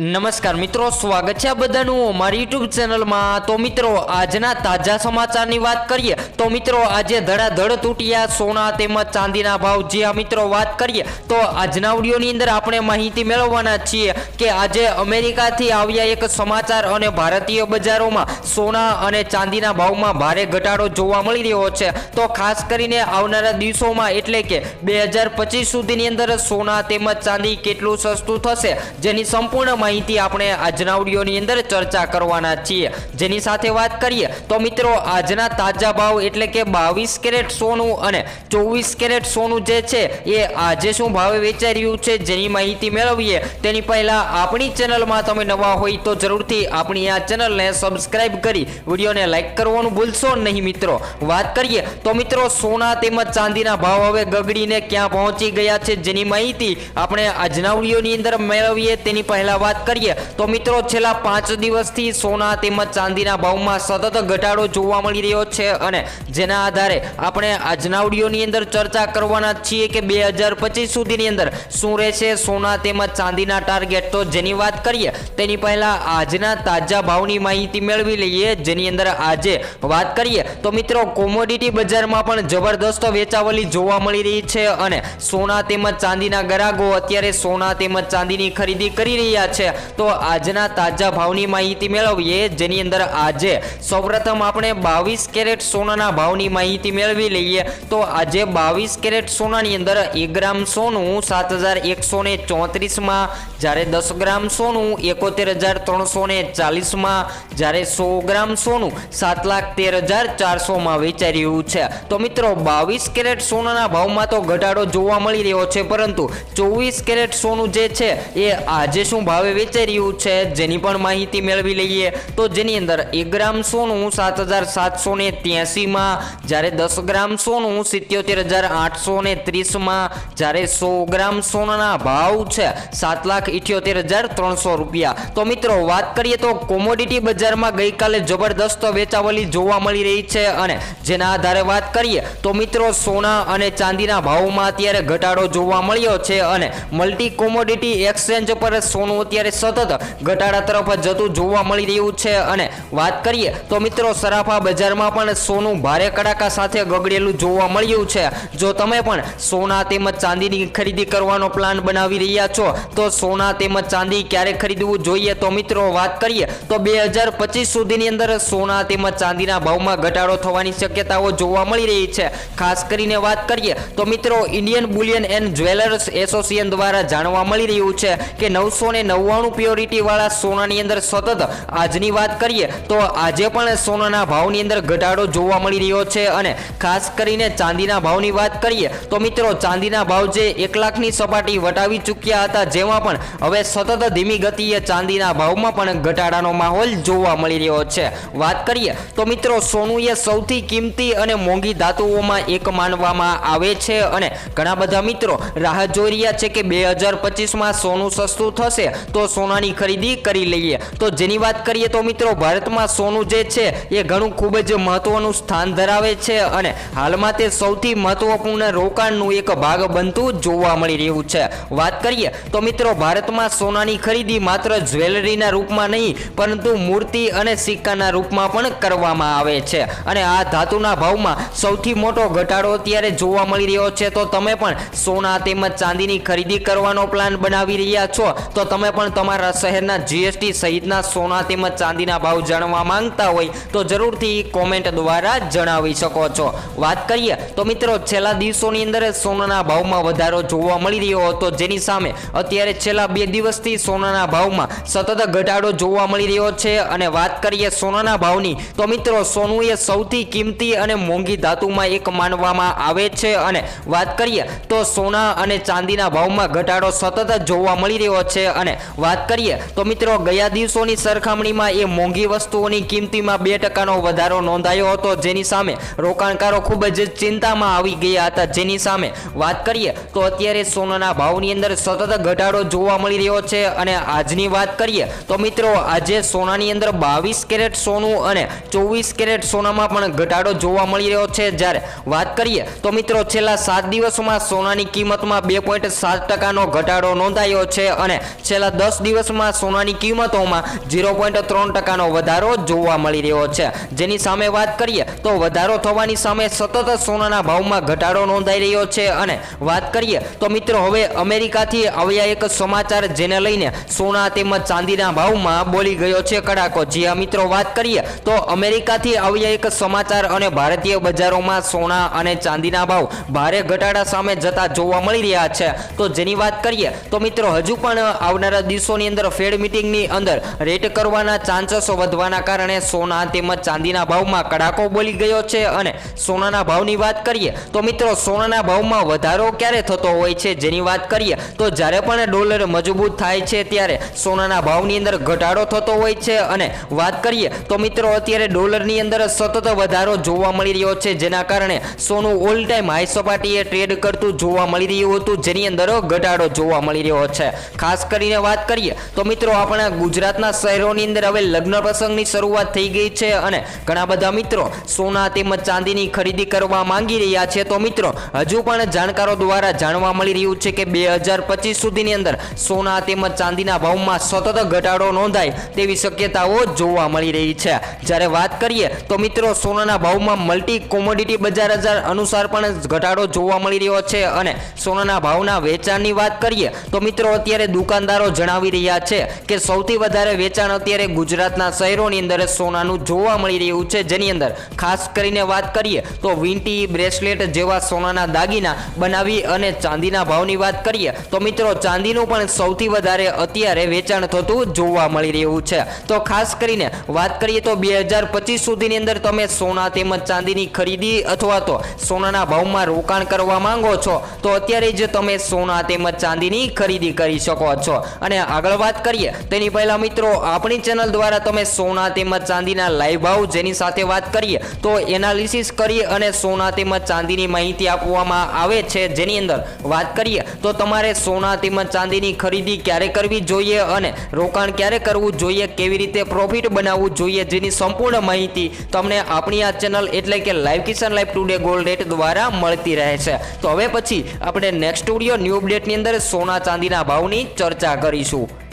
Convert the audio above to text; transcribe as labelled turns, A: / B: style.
A: નમસ્કાર મિત્રો, સ્વાગત છે બધાનું અમારી યુટ્યુબ ચેનલમાં. તો મિત્રો, આજના તાજા સમાચારની વાત કરીએ, તો મિત્રો, આજે ધડાધડ તૂટ્યા સોના તેમજ ચાંદીના ભાવ. જે આ મિત્રો, વાત કરીએ, તો આજના ઓડિયોની અંદર આપણે માહિતી મેળવવાના છીએ કે આજે અમેરિકાથી આવ્યા એક સમાચાર અને ભારતીય બજારોમાં સોના અને ચાંદીના ભાવમાં ભારે ઘટાડો જોવા મળી રહ્યો છે. તો ખાસ કરીને આવનારા દિવસોમાં એટલે કે બે સુધીની અંદર સોના તેમજ ચાંદી કેટલું સસ્તું થશે, જેની સંપૂર્ણ માહિતી આપણે આજના ઓડિયોની અંદર ચર્ચા કરવાના છીએ. જેની સાથે વાત કરીએ તો મિત્રો આજના તાજા ભાવ એટલે કે બાવીસ કેરેટ સોનું અને ચોવીસ કેરેટ સોનું જે છે એ આજે શું ભાવે વેચાઈ રહ્યું છે જેની માહિતી મેળવીએ તેની પહેલા આપણી ચેનલમાં તમે નવા હોય તો જરૂરથી આપણી આ ચેનલને સબસ્ક્રાઇબ કરી વિડીયોને લાઈક કરવાનું ભૂલશો નહીં મિત્રો. વાત કરીએ તો મિત્રો સોના તેમજ ચાંદીના ભાવ હવે ગગડીને ક્યાં પહોંચી ગયા છે જેની માહિતી આપણે આજના વિડીયોની અંદર મેળવીએ તેની પહેલા વાત કરીએ. તો મિત્રો, છેલ્લા પાંચ દિવસથી સોના તેમજ ચાંદીના ભાવમાં સતત ઘટાડો જોવા મળી રહ્યો છે અને જેના આધારે આપણે આજના ઓડિયોની અંદર ચર્ચા કરવાના છીએ કે બે હજાર પચીસ સુધીની અંદર શું રહેશે સોના તેમજ ચાંદીના ટાર્ગેટ તો જેની વાત કરીએ, તેની પહેલા આજના તાજા ભાવની માહિતી મેળવી લઈએ. જેની અંદર આજે વાત કરીએ, તો મિત્રો કોમોડિટી બજારમાં પણ જબરદસ્ત વેચાવલી જોવા મળી રહી છે અને સોના તેમજ ચાંદીના ગરાગો અત્યારે સોના તેમજ ચાંદીની ખરીદી કરી રહ્યા છે. તો આજના તાજા ભાવની માહિતી મેળવીએ, જેની અંદર આજે સૌપ્રથમ આપણે બાવીસ કેરેટ સોનાના ભાવની માહિતી મેળવી લઈએ. તો આજે બાવીસ કેરેટ સોનાની અંદર એક ગ્રામ સોનું સાત હજાર એકસો ને ચોત્રીસમાં, જ્યારે દસ ગ્રામ સોનું એકોતેર હજાર ત્રણસો ને ચાલીસમાં, જ્યારે સો ગ્રામ સોનું સાત લાખ તેર હજાર ચારસોમાં વેચાઈ રહ્યું છે. તો મિત્રો, બાવીસ કેરેટ સોનાના ભાવમાં તો ઘટાડો જોવા મળી રહ્યો છે, પરંતુ ચોવીસ કેરેટ સોનું જે છે, એ આજે શું ભાવે વેચાઈ રહ્યું છે. જેની પણ માહિતી મેળવી લઈએ તો જેની અંદર એક ગ્રામ સોનું સાત હજાર સાતસો ને ત્યાસીમાં જ્યારે દસ ગ્રામ સોનું સિત્યોતેર હજાર આઠસો ને ત્રીસમાં, જ્યારે સો ગ્રામ સોનાના ભાવ છે સાત લાખ ઇઠ્યોતેર હજાર ત્રણસો રૂપિયા. તો મિત્રો, વાત કરીએ તો કોમોડિટી બજારમાં ગઈકાલે જબરદસ્ત વેચાવલી જોવા મળી રહી છે અને જેના આધારે વાત કરીએ તો મિત્રો, સોના અને ચાંદીના ભાવમાં અત્યારે ઘટાડો જોવા મળ્યો છે અને મલ્ટી કોમોડિટી એક્સચેન્જ પર સોનું અત્યારે સતત ઘટાડા તરફ જતું જોવા મળી રહ્યું છે અને વાત કરીએ તો મિત્રો સરાફા બજારમાં પણ સોનું ભારે કડાકા સાથે ગગડેલું જોવા મળ્યું છે. જો તમે પણ સોના તેમજ ચાંદીની ખરીદી કરવાનો પ્લાન બનાવી રહ્યા છો, તો સોના તેમજ ચાંદી ક્યારે ખરીદવું જોઈએ? તો મિત્રો વાત કરીએ તો બે હજાર પચીસ સુધીની અંદર સોના તેમજ ચાંદીના ભાવમાં ઘટાડો થવાની શક્યતાઓ જોવા મળી રહી છે. ખાસ કરીને વાત કરીએ તો મિત્રો Indian bullion and jewellers association દ્વારા જાણવા મળી રહ્યું છે કે નવસો ને નવ્વાણું પ્યોરિટી વાળા સોનાની અંદર સતત આજની વાત કરીએ તો આજે પણ સોનાના ભાવની અંદર ઘટાડો જોવા મળી રહ્યો છે અને ખાસ કરીને ચાંદીના ભાવની વાત કરીએ તો મિત્રો ચાંદીના ભાવ જે એક લાખની સપાટી વટાવી ચૂક્યા હતા, જેમાં પણ હવે સતત ધીમી ગતિએ ચાંદીના ભાવમાં પણ ઘટાડાનો માહોલ જોવા મળી રહ્યો છે. વાત કરીએ તો મિત્રો સોનું એ સૌથી કિંમતી અને મોંઘી ધાતુઓમાં એક માનવામાં આવે છે અને ઘણા બધા મિત્રો રાહ જોઈ રહ્યા છે કે બે હજાર પચીસમાં સોનું સસ્તું થશે તો સોનાની ખરીદી કરી લઈએ. તો જેની વાત કરીએ તો મિત્રો, ભારતમાં સોનું જે છે, એ ઘણું ખૂબ જ મહત્વનું સ્થાન ધરાવે છે અને હાલમાં તે સૌથી મહત્વપૂર્ણ રોકાણનું એક ભાગ બનતું જોવા મળી રહ્યું છે. વાત કરીએ તો મિત્રો, ભારતમાં સોનાની ખરીદી માત્ર જ્વેલરીના રૂપમાં નહીં, પરંતુ મૂર્તિ અને સિક્કાના રૂપમાં પણ કરવામાં આવે છે. અને આ ધાતુના ભાવમાં સૌથી મોટો ઘટાડો અત્યારે જોવા મળી રહ્યો છે. તો તમે પણ સોના તેમજ ચાંદીની ખરીદી કરવાનો પ્લાન બનાવી રહ્યા છો. તો તમે પણ તમારા શહેરના જીએસટી સહિતના સોના તેમજ ચાંદીના ભાવ જાણવા માંગતા હોય તો જરૂરથી કોમેન્ટ દ્વારા જણાવી શકો છો. વાત કરીએ તો મિત્રો, છેલ્લા દિવસોની અંદર સોનાના ભાવમાં વધારો જોવા મળી રહ્યો હતો. જેની સામે અત્યારે છેલ્લા બે દિવસથી સોનાના ભાવમાં સતત ઘટાડો જોવા મળી રહ્યો છે. અને વાત કરીએ સોનાના ભાવની, તો મિત્રો, સોનું એ સૌથી કિંમતી અને મોંઘી ધાતુમાં એક માનવામાં આવે છે. અને વાત કરીએ તો સોના અને ચાંદીના ભાવમાં ઘટાડો સતત જોવા મળી રહ્યો છે. અને વાત કરીએ તો મિત્રો ગયા દિવસોની સરખામણીમાં એ મોંઘી વસ્તુઓની કિંમતીમાં બે ટકાનો વધારો નોંધાયો હતો. જેની સામે રોકાણકારો ખૂબ જ ચિંતામાં આવી ગયા હતા. જેની સામે વાત કરીએ તો અત્યારે સોનાના ભાવની અંદર સતત ઘટાડો જોવા મળી રહ્યો છે અને આજની વાત કરીએ તો મિત્રો આજે સોનાની અંદર બાવીસ કેરેટ સોનું અને ચોવીસ કેરેટ સોનામાં પણ ઘટાડો જોવા મળી રહ્યો છે. જ્યારે વાત કરીએ તો મિત્રો છેલ્લા સાત દિવસોમાં સોનાની કિંમતમાં બે પોઈન્ટ સાત ટકાનો ઘટાડો નોંધાયો છે અને છેલ્લા દસ દસ દિવસમાં સોનાની કિંમતોમાં ઝીરો પોઈન્ટ ત્રણ ટકાનો વધારો જોવા મળી રહ્યો છે. જેની સામે વાત કરીએ તો વધારો થવાની સામે સતત સોનાના ભાવમાં ઘટાડો નોંધાઈ રહ્યો છે અને વાત કરીએ તો મિત્રો હવે અમેરિકાથી આવ્યા એક સમાચાર જેને લઈને સોના તેમજ ચાંદીના ભાવમાં બોલી ગયો છે કડાકો. જે મિત્રો વાત કરીએ તો અમેરિકાથી આવ્યા એક સમાચાર અને ભારતીય બજારોમાં સોના અને ચાંદીના ભાવ ભારે ઘટાડા સામે જતા જોવા મળી રહ્યા છે. તો જેની વાત કરીએ તો મિત્રો હજુ પણ આવનારા દિવસોની અંદર ફેડ મિટિંગની અંદર રેટ કરવાના ચાન્સસો વધવાના કારણે સોના તેમજ ચાંદીના ભાવમાં કડાકો બોલી ગયો છે અને સોનાના ભાવની વાત કરીએ તો મિત્રો સોનાના ભાવમાં વધારો ક્યારે થતો હોય છે જેની વાત કરીએ તો જ્યારે પણ ડોલર મજબૂત થાય છે ત્યારે સોનાના ભાવની અંદર ઘટાડો થતો હોય છે અને વાત કરીએ તો મિત્રો અત્યારે ડોલરની અંદર સતત વધારો જોવા મળી રહ્યો છે જેના કારણે સોનું ઓલ ટાઈમ હાઈ સપાટીએ ટ્રેડ કરતું જોવા મળી રહ્યું હતું જેની અંદર ઘટાડો જોવા મળી રહ્યો છે. ખાસ કરીને વાત કરીએ, તો મિત્રો આપણા ગુજરાતના શહેરોની અંદર હવે લગ્ન પ્રસંગની શરૂઆત થઈ ગઈ છે અને ઘણા બધા મિત્રો સોના તેમજ ચાંદીની ખરીદી કરવા માંગી રહ્યા છે. તો મિત્રો, હજુ પણ જાણકારો દ્વારા જાણવા મળી રહ્યું છે કે બે હજાર પચીસ સુધીની અંદર સોના તેમજ ચાંદીના ભાવમાં સતત ઘટાડો નોંધાય તેવી શક્યતાઓ જોવા મળી રહી છે. જ્યારે વાત કરીએ, તો મિત્રો, સોનાના ભાવમાં મલ્ટી કોમોડિટી બજાર હજાર અનુસાર પણ ઘટાડો જોવા મળી રહ્યો છે અને સોનાના ભાવના વેચાણની વાત કરીએ, તો મિત્રો, અત્યારે દુકાનદારો જણાવી રહ્યા છે કે સૌથી વધારે વેચાણ અત્યારે ગુજરાતના શહેરોની અંદર સોનાનું જોવા મળી રહ્યું છે. જેની અંદર ખાસ કરીને વાત કરીએ તો વીંટી બ્રેસલેટ જેવા સોનાના દાગીના બનાવી અને ચાંદીના ભાવની વાત કરીએ તો મિત્રો ચાંદીનું પણ સૌથી વધારે અત્યારે વેચાણ થતું જોવા મળી રહ્યું છે. તો ખાસ કરીને વાત કરીએ તો બે હજાર પચીસ સુધીની અંદર તમે સોના તેમજ ચાંદીની ખરીદી અથવા તો સોનાના ભાવમાં રોકાણ કરવા માંગો છો, તો અત્યારે જ તમે સોના તેમજ ચાંદીની ખરીદી કરી શકો છો. અને આગળ વાત કરીએ, તેની પહેલા મિત્રો, આપણી ચેનલ દ્વારા તમે સોના તેમજ ચાંદીના લાઈવ ભાવ જેની સાથે વાત કરીએ, તો એનાલિસિસ કરી અને સોના તેમજ ચાંદીની માહિતી આપવામાં આવે છે. જેની અંદર વાત કરીએ, તો તમારે સોના તેમજ ચાંદીની ખરીદી ક્યારે કરવી જોઈએ અને રોકાણ ક્યારે કરવું જોઈએ, કેવી રીતે પ્રોફિટ બનાવવું જોઈએ, જેની સંપૂર્ણ માહિતી તમને આપણી આ ચેનલ એટલે કે live Kishan live today gold rate દ્વારા મળતી રહે છે. તો હવે પછી આપણે નેક્સ્ટ સ્ટુડિયો ન્યૂ અપડેટની અંદર સોના ચાંદીના ભાવની ચર્ચા કરીશું. все